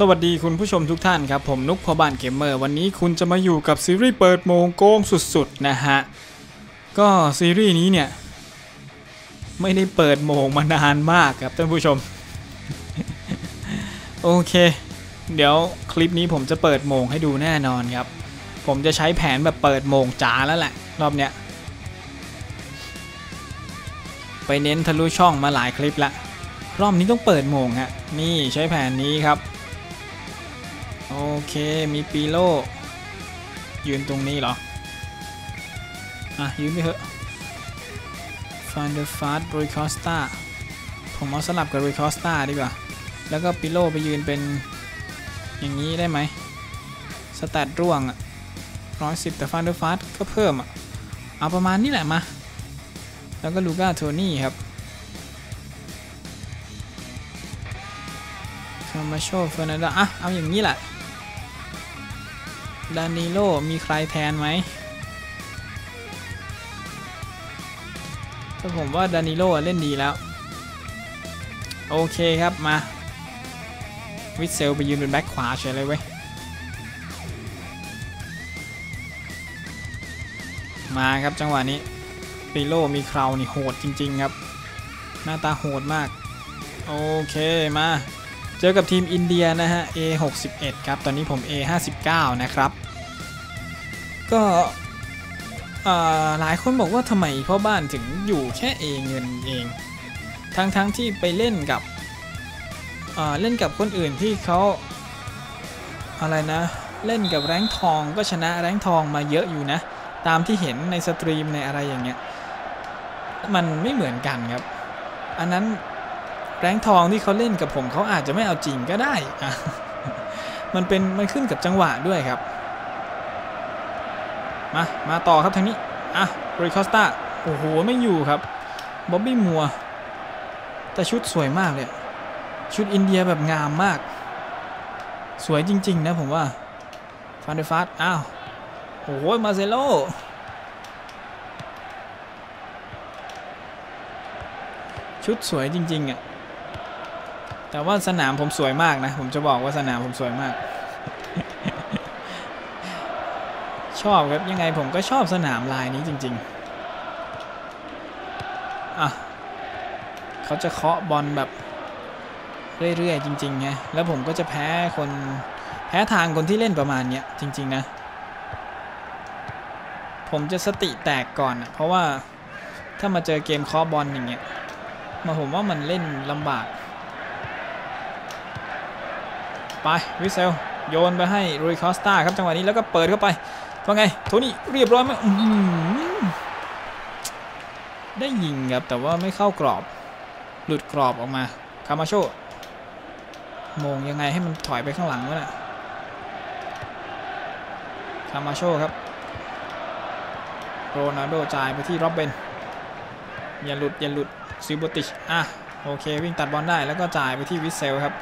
สวัสดีคุณผู้ชมทุกท่านครับ ผมนุกพอบานเกมเมอร์ วันนี้คุณจะมาอยู่กับซีรีส์เปิดโมงโกงสุดๆ นะฮะ ก็ซีรีส์นี้เนี่ย ไม่ได้เปิดโมงมานานมากครับท่านผู้ชม โอเค เดี๋ยวคลิปนี้ผมจะเปิดโมงให้ดูแน่นอนครับ ผมจะใช้แผนแบบเปิดโมงจ๋าแล้วแหละ รอบเนี้ย ไปเน้นทะลุช่องมาหลายคลิปละรอบนี้ต้องเปิดโมงฮะนี่ใช้แผนนี้ครับ โอเค มีปีโลยืนตรงนี้เหรอ อะ ยืนไปเถอะ Find the fast r o y Costa ผมเอาสลับกับ r o y Costa ดีกว่า แล้วก็ปิโลไปยืนเป็นอย่างนี้ได้ไหม สแตทร่วงอะร้อยสิบแต่ Find the fast ก็เพิ่มอะ เอาประมาณนี้แหละมา แล้วก็ลูก้าโทนี่ครับคามาโชเฟอร์นันดาอะ เอาอย่างนี้แหละ ดานิโลมีใครแทนไหมก็ผมว่าดานิโลเล่นดีแล้ว โอเคครับมา วิเซลไปยืนเป็นแบ็คขวาเฉยเลยเว้ย มาครับจังหวะนี้ปิโลมีคราวนี่โหดจริง ๆ ครับ หน้าตาโหดมาก โอเคมา เจอกับทีมอินเดียนะฮะ A61 ครับตอนนี้ผม A59 นะครับ ก็หลายคนบอกว่าทำไมพ่อบ้านถึงอยู่แค่ A เงินเอง ทั้งๆทที่ไปเล่นกับเล่นกับคนอื่นที่เขาอะไรนะเล่นกับแรงทองก็ชนะแรงทองมาเยอะอยู่นะ ตามที่เห็นในสตรีมในอะไรอย่างเงี้ยมันไม่เหมือนกันครับ อันนั้น แรงทองที่เขาเล่นกับผมเขาอาจจะไม่เอาจริงก็ได้อะมันเป็นมันขึ้นกับจังหวะด้วยครับ มา มาต่อครับทางนี้ อะบริคอสตาโอ้โห ไม่อยู่ครับบ๊อบบี้มัว แต่ชุดสวยมากเลยชุดอินเดียแบบงามมาก สวยจริง ๆ นะผมว่าฟานเดฟาสอ้าว โอ้โห มาเซโลชุดสวยจริง ๆ อะ แต่ว่าสนามผมสวยมากนะ ผมจะบอกว่าสนามผมสวยมาก ชอบครับยังไงผมก็ชอบสนามลายนี้จริง ๆ อะเขาจะเคาะบอลแบบเรื่อย ๆ จริงๆไงแล้วผมก็จะแพ้คนแพ้ทางคนที่เล่นประมาณเนี้ยจริง ๆ นะ ผมจะสติแตกก่อนอะเพราะว่าถ้ามาเจอเกมเคาะบอลอย่างเงี้ยมาผมว่ามันเล่นลำบาก ไปวิเซลโยนไปให้รุยคอสตาครับจังหวะนี้แล้วก็เปิดเข้าไปว่าไงโทนี่เรียบร้อยไหมได้ยิงครับแต่ว่าไม่เข้ากรอบ หลุดกรอบออกมาคามาโชมงยังไงให้มันถอยไปข้างหลังวะน่ะคามาโชครับโรนัลโดจ่ายไปที่ร็อบเบนอย่าหลุดอย่าหลุดซิโบติชอะโอเควิ่งตัดบอลได้แล้วก็จ่ายไปที่วิเซลครับ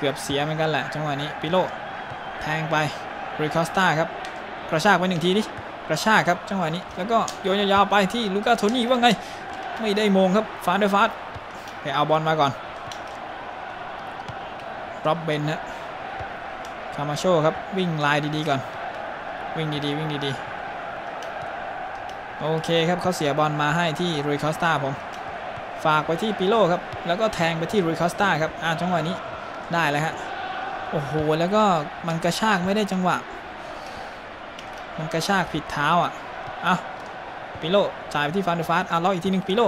เกือบเสียเหมือนกันแหละจังหวะนี้ปิโลแทงไปริคอสตาครับกระชากไปหนึ่งทีดิกระชากครับจังหวะนี้แล้วก็โยนยาวๆไปที่ลูก้าโทนี่ว่าไง ไม่ได้มงครับฟาดด้วยฟาดไปเอาบอลมาก่อนร็อบเบนฮะคามาโชครับวิ่งลายดีๆก่อน วิ่งดีๆวิ่งดีๆโอเคครับเขาเสียบอลมาให้ที่รุยคอสตาผมฝากไปที่ปิโลครับแล้วก็แทงไปที่รุยคอสตาครับอ่าจังหวะนี้ ได้เลยฮะโอ้โหแล้วก็มันกระชากไม่ได้จังหวะ มันกระชากผิดเท้าอะอะปิโลจ่ายไปที่ฟานเดฟาสอะล็อกอีกทีหนึ่งปิโล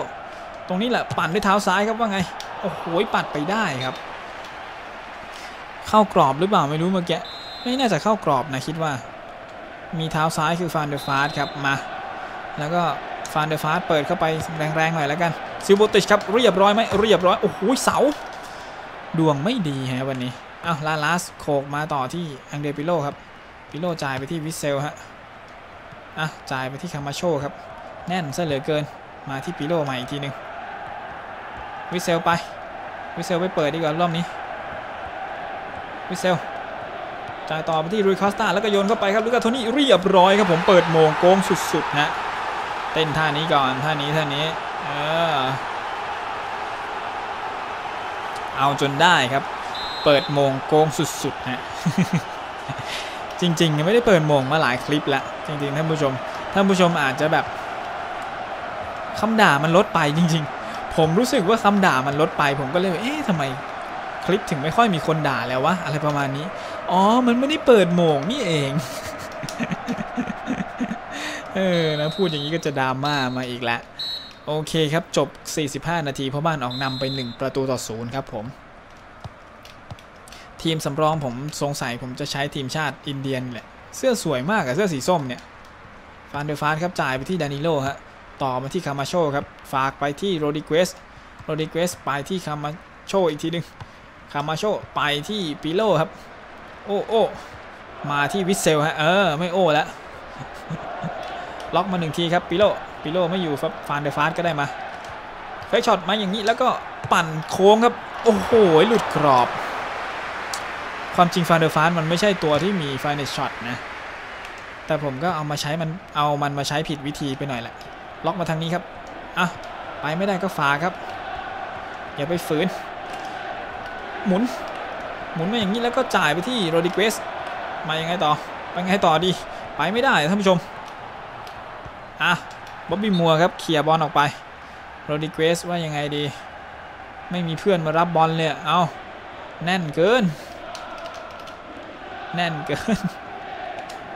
ตรงนี้แหละปั่นด้วยเท้าซ้ายครับว่าไงโอ้โหปัดไปได้ครับ เข้ากรอบหรือเปล่าไม่รู้เมื่อกี้ไม่น่าจะเข้ากรอบนะคิดว่า มีเท้าซ้ายคือฟานเดฟาสครับมาแล้วก็ฟานเดฟาสเปิดเข้าไปแรงๆหน่อยแล้วกันซิลโบติชครับเรียบร้อยไหมเรียบร้อยโอ้โหเสา ดวงไม่ดีฮะวันนี้อ้าวลาลาสโคกมาต่อที่อังเดปิโลครับปิโลจ่ายไปที่วิเซลฮะอะจ่ายไปที่คามาโชครับ แน่นซะเหลือเกินมาที่ปิโลใหม่อีกทีหนึ่งวิเซลไป วิเซลไปเปิดดีกว่ารอบนี้ วิเซลจ่ายต่อไปที่รุยคอสตาแล้วก็โยนเข้าไปครับลูกาโทนี่เรียบร้อยครับผมเปิดโมงโกงสุดๆนะเต้นท่านี้ก่อนท่านี้ท่านี้เออ เอาจนได้ครับ เปิดโมงโกงสุดๆฮะจริงๆไม่ได้เปิดโมงมาหลายคลิปแล้วจริงๆท่านผู้ชมท่านผู้ชมอาจจะแบบคำด่ามันลดไปจริง ๆ ผมรู้สึกว่าคำด่ามันลดไป ผมก็เลยเอ๊ะทำไมคลิปถึงไม่ค่อยมีคนด่าแล้ววะอะไรประมาณนี้ อ๋อ มันไม่ได้เปิดโมงนี่เอง เออนะพูดอย่างนี้ก็จะดราม่ามาอีกแล้ว โอเคครับ จบ 45 นาทีเพราะบ้านออกนำไป 1 ประตูต่อศูนย์ครับผม ทีมสำรองผมสงสัยผมจะใช้ทีมชาติอินเดียนแหละ เสื้อสวยมากอะเสื้อสีส้มเนี่ย ฟานเดอร์ฟาสครับจ่ายไปที่ดานิโลฮะ ต่อมาที่คามาโชครับ ฝากไปที่โรดิเกสโรดิเกสไปที่คามาโชอีกทีหนึงคามาโชไปที่ปิโลครับ โอ้โอ้มาที่วิเซลฮะ เออ ไม่โอ้แล้วล็อกมาหนึ่งทีครับปิโล ปิโลไม่อยู่ฟานเดอร์ฟาสก็ได้มาเฟกช็อตมาอย่างนี้แล้วก็ปั่นโค้งครับ โอ้โห หลุดกรอบ ความจริงฟานเดอร์ฟาสมันไม่ใช่ตัวที่มีไฟในช็อตนะ แต่ผมก็เอามาใช้มันเอามันมาใช้ผิดวิธีไปหน่อยแหละ ล็อกมาทางนี้ครับ อะ ไปไม่ได้ก็ฝาครับ อย่าไปฝืน หมุน หมุนมาอย่างนี้แล้วก็จ่ายไปที่โรดิเกสมายังไงต่อ ไปไงต่อดี ไปไม่ได้ท่านผู้ชม อะ บ๊อบบี้มัวครับเคลียร์บอลออกไปโรดิเกสว่ายังไงดี ไม่มีเพื่อนมารับบอลเลยเอาแน่นเกิน แน่นเกิน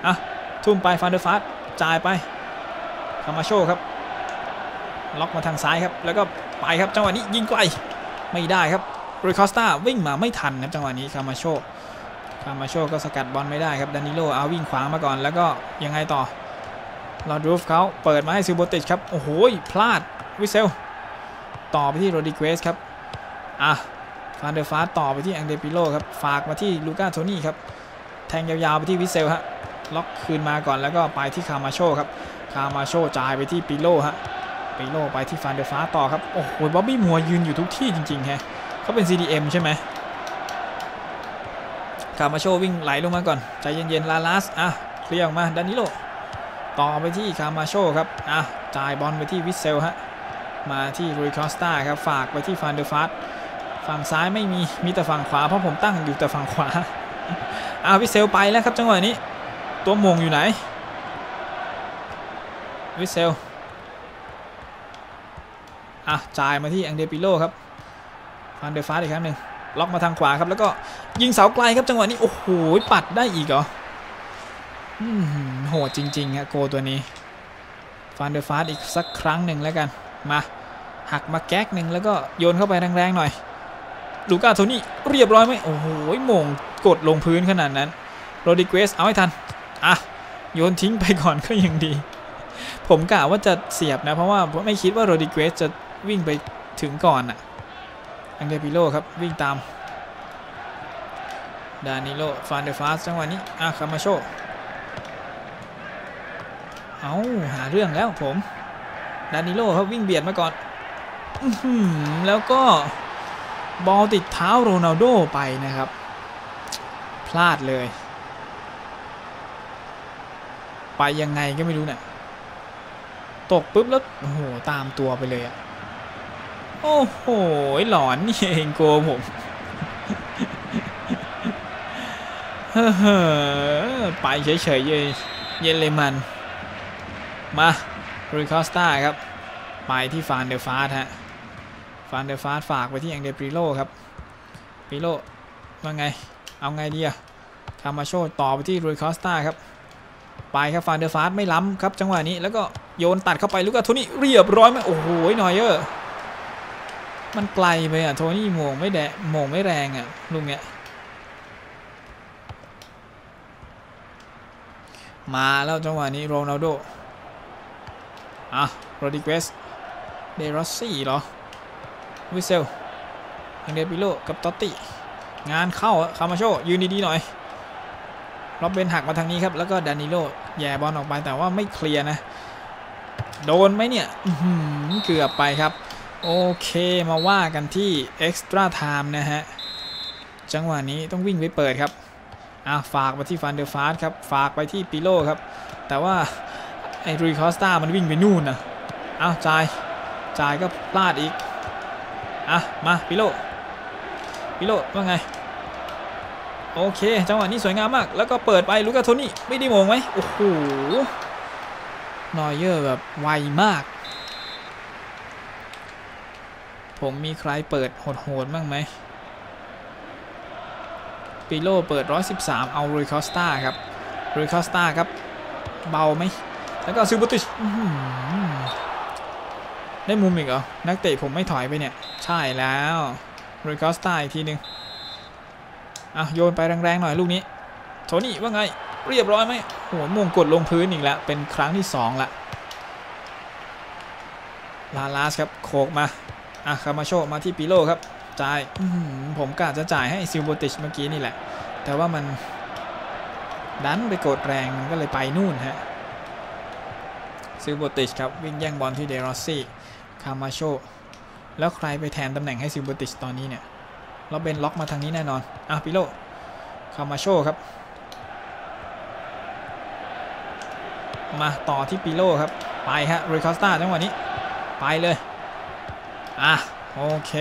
อะทุ่มไปฟันเดอร์ฟาสจ่ายไปคามาโชครับ ล็อกมาทางซ้ายครับ แล้วก็ไปครับจังหวะนี้ยิงไกลไม่ได้ครับรูคอสตาวิ่งมาไม่ทันครับจังหวะนี้คามาโชคามาโชก็สกัดบอลไม่ได้ครับดานิโลเอาวิ่งขวางมาก่อนแล้วก็ยังไงต่อ ลอดรูฟเขาเปิดมาให้ซิลโบติชครับ โอ้โห พลาด วิเซล ต่อไปที่โรดิเกสครับ อะ ฟานเดอร์ฟาต่อไปที่แองเดปิโลครับ ฝากมาที่ลูก้าโทนี่ครับ แทงยาวๆไปที่วิเซลฮะ ล็อกคืนมาก่อนแล้วก็ไปที่คามาโชครับ คามาโชจ่ายไปที่ปิโลฮะ ปิโลไปที่ฟานเดอร์ฟาต่อครับ โอ้โห บ๊อบบี้มัวยืนอยู่ทุกที่จริงๆแฮะเขาเป็น CDM ใช่ไหมคามาโชวิ่งไหลลงมาก่อน ใจเย็นๆ ลาลาส อะ เคลียร์ออกมา ดานิโล ต่อไปที่คามาโชครับอะจ่ายบอลไปที่วิเซลฮะมาที่รุยคอสตาครับฝากไปที่ฟานเดอร์ฟาสฝั่งซ้ายไม่มีมีแต่ฝั่งขวาเพราะผมตั้งอยู่แต่ฝั่งขวาอะวิเซลไปแล้วครับจังหวะนี้ ตัวมงอยู่ไหน วิเซลอะจ่ายมาที่อังเดปิโลครับฟันเดอร์ฟาสอีกครั้งหนึ่งล็อกมาทางขวาครับแล้วก็ยิงเสาไกลครับจังหวะนี้ โอ้โหปัดได้อีกเหรอ โหดจริงๆฮะโกตัวนี้ฟันเดอร์ฟาสอีกสักครั้งหนึ่งแล้วกันมาหักมาแก๊กหนึ่งแล้วก็โยนเข้าไปแรงๆหน่อยลูก้าโทนี่เรียบร้อยไหมโอ้โหมงกดลงพื้นขนาดนั้นโรดิเกสเอาให้ทันอะโยนทิ้งไปก่อนก็ยังดี ผมกะว่าจะเสียบนะ เพราะว่าไม่คิดว่าโรดิเกสจะวิ่งไปถึงก่อนอะอังเดปิโลครับวิ่งตามดานิโลฟานเดฟาสจังหวะนี้อะคามาโช เอาหาเรื่องแล้วผมดานิโลครับวิ่งเบียดมาก่อนอื้อหือแล้วก็บอลติดเท้าโรนัลโดไปนะครับ พลาดเลย ไปยังไงก็ไม่รู้เนี่ยตกปุ๊บแล้วโอ้โหตามตัวไปเลยอะโอ้โหหลอนนี่เองโกผมเฮ้อไปเฉยๆเยเยเลมัน มารูคอสตาครับ ไปที่ฟานเดอร์ฟาสฮะ ฟานเดอร์ฟาสฝากไปที่อังเดปริโลครับปริโลว่าไง เอาไงดีอะคามาโชต่อไปที่รูคอสตาครับ ไปครับฟานเดอร์ฟาสไม่ล้ำครับ จังหวะนี้ แล้วก็โยนตัดเข้าไปลูกอะโทนี่เรียบร้อยไหมโอ้โหหน่อยเยอะมันไกลไปอะโทนี่โมงไม่แดโมงไม่แรงอะลูกเนี้ยมาแล้วจังหวะนี้โรนัลโด อะโรดิเกสเดรอสซี่เหรอวิเซลยังเดปิโลกับตอตติงานเข้าอะคามาโชยืนดีๆหน่อยล็อบเบนหักมาทางนี้ครับ แล้วก็ดานิโลแย่บอลออกไปแต่ว่าไม่เคลียร์นะ โดนไหมเนี่ยเกือบไปครับ โอเคมาว่ากันที่ extra time นะฮะ จังหวะนี้ต้องวิ่งไปเปิดครับอะฝากไปที่ฟันเดอร์ฟาสครับ ฝากไปที่ปิโลครับ แต่ว่า ไอ้รุยคอสตามันวิ่งไปนู่นนะอ้าวจ่ายจ่ายก็พลาดอีก อะ มาปิโลปิโลว่าไง โอเค จังหวะนี้สวยงามมาก แล้วก็เปิดไปลูกาโทนี่ ไม่ได้มองไหมโอ้โหนอยเยอร์แบบไวมาก ผมมีใครเปิดโหดๆบ้างไหมปิโลเปิด 113 เอารุยคอสตาครับรุยคอสตาครับ เบาไหม แล้วก็ซิลบติชได้มุมอีกเหรอ นักเตะผมไม่ถอยไปเนี่ย ใช่แล้วรุยคอสตาอีกทีหนึงอะโยนไปแรงๆหน่อยลูกนี้ โทนี่ว่าไง เรียบร้อยไหมโอ้โหมงกดลงพื้นอีกแล้ว เป็นครั้งที่ 2 ละลาลาสครับโคกมา อะคามาโชมาที่ปิโลครับ จ่ายผมกะจะจ่ายให้ซิลโบติชเมื่อกี้นี่แหละ แต่ว่ามันดันไปกดแรงมันก็เลยไปนู่นฮะ ซิลโบติชครับวิ่งแย่งบอลที่เดรอสซี่คามาโชแล้วใครไปแทนตำแหน่งให้ซิลโบติชตอนนี้เนี่ยเราเป็นล็อกมาทางนี้แน่นอนอะปิโลคามาโชครับ มาต่อที่ปิโลครับ ไปฮะริคอสตาจังหวะนี้ ไปเลย อะ โอเค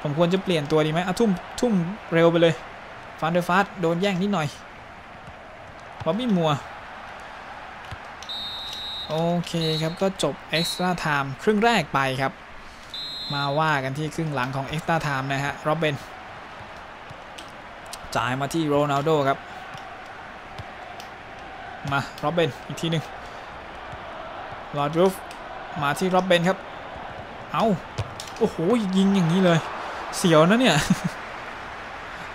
ผมควรจะเปลี่ยนตัวดีไหมอะทุ่ม ทุ่มเร็วไปเลยฟันเดอร์ฟาสโดนแย่งนิดหน่อยบ๊อบบี้มัว โอเคครับก็จบ Extra Time ครึ่งแรกไปครับ มาว่ากันที่ครึ่งหลังของ Extra Time นะฮะโรเบนจ่ายมาที่โรนัลโดครับ มาโรเบนอีกทีหนึ่งลอดรูฟมาที่โรเบนครับ เอาโอ้โห ยิงอย่างนี้เลย เสียวนะเนี่ย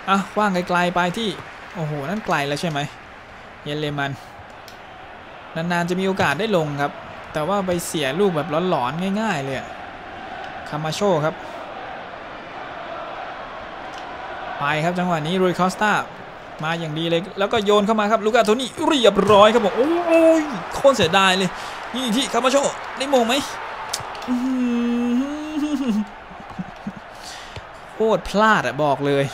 อะว้างไกลๆไปที่ โอ้โห นั่นไกลแล้วใช่ไหม เยเลมัน นานๆจะมีโอกาสได้ลงครับ แต่ว่าไปเสียลูกแบบหลอนๆง่าย ๆ เลยคามาโชครับ ไปครับจังหวะนี้รุยคอสตามาอย่างดีเลยแล้วก็โยนเข้ามาครับลูกาโทนี่เรียบร้อยครับผมโอ้ยโคตรเสียดายเลย นี่ที่คามาโชได้มงไหมโคตรพลาดอะบอกเลย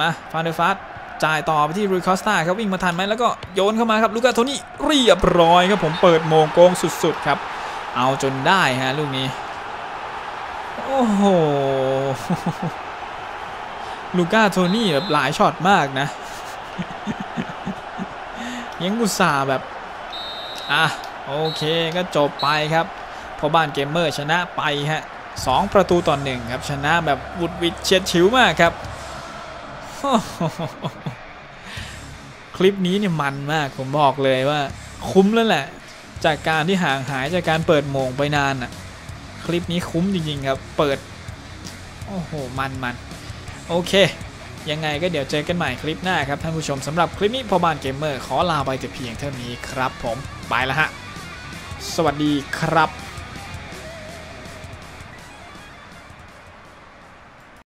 มาฟานเดอร์ฟาส จ่ายต่อไปที่รุยคอสตาครับวิ่งมาทันไหมแล้วก็โยนเข้ามาครับลูกาโทนี่เรียบร้อยครับผมเปิดโมงโกงสุดๆครับเอาจนได้ฮะลูกนี้โอ้โหลูก้าโทนี่แบบหลายช็อตมากนะยังกุส่าห์แบบอะโอเคก็จบไปครับพราะบ้านเกมเมอร์ชนะไปฮะสองประตูต่อหนึ่งครับชนะแบบวุดวิดเฉียดฉิวมากครับ คลิปนี้เนี่ยมันมาก ผมบอกเลยว่า คุ้มแล้วแหละ จากการที่ห่างหายจากการเปิดโมงไปนานอะ คลิปนี้คุ้มจริงๆครับ เปิด โอ้โห มันมันโอเค ยังไงก็เดี๋ยวเจอกันใหม่คลิปหน้าครับท่านผู้ชมสำหรับคลิปนี้พอบานเกมเมอร์ขอลาไปแต่เพียงเท่านี้ครับผม ไปแล้วฮะ สวัสดีครับ